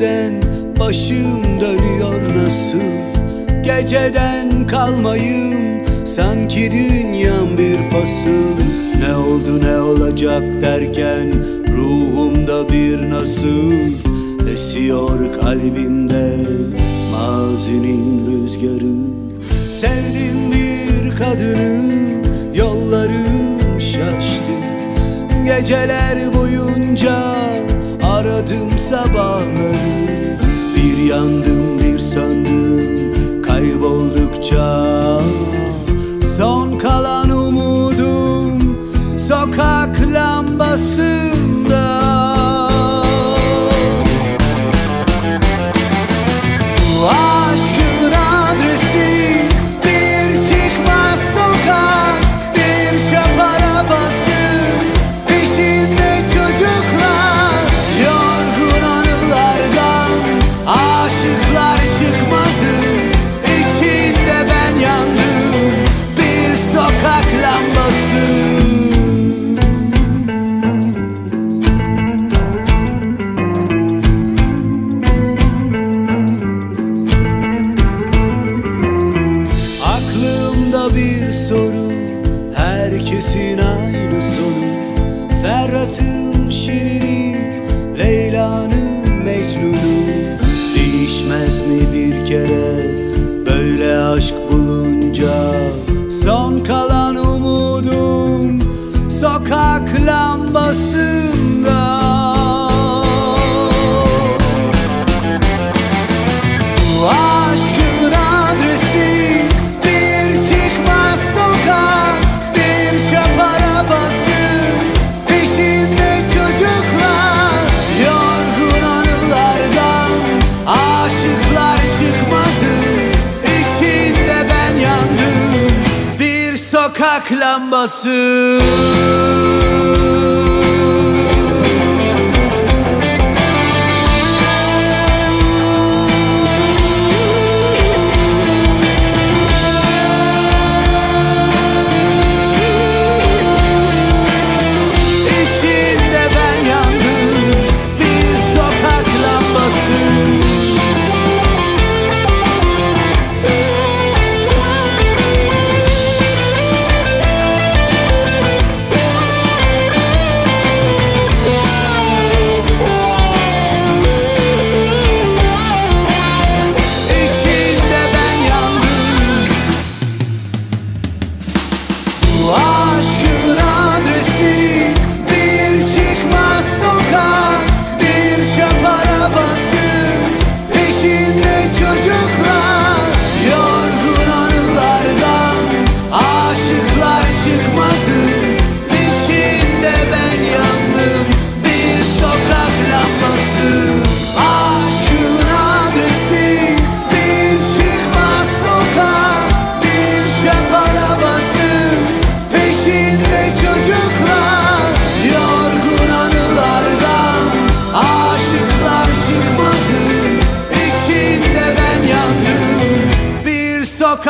birden başım dönüyor nasıl? Geceden kalmayım sanki dünyam bir fasıl. Ne oldu ne olacak derken ruhumda bir nasıl? Esiyor kalbimde mazinin rüzgarı. Sevdim bir kadını yollarım şaştı. Geceler boyunca aradım sabahları. Bir yandım bir söndüm bir soru Herkesin aynı soru. Ferhat'ın şirini Leyla'nın Mecnun'u. Değişmez mi bir kere Böyle aşk bulunca? Son kalan umudum Sokak lambasında sokak lambası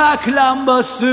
sokak lambası.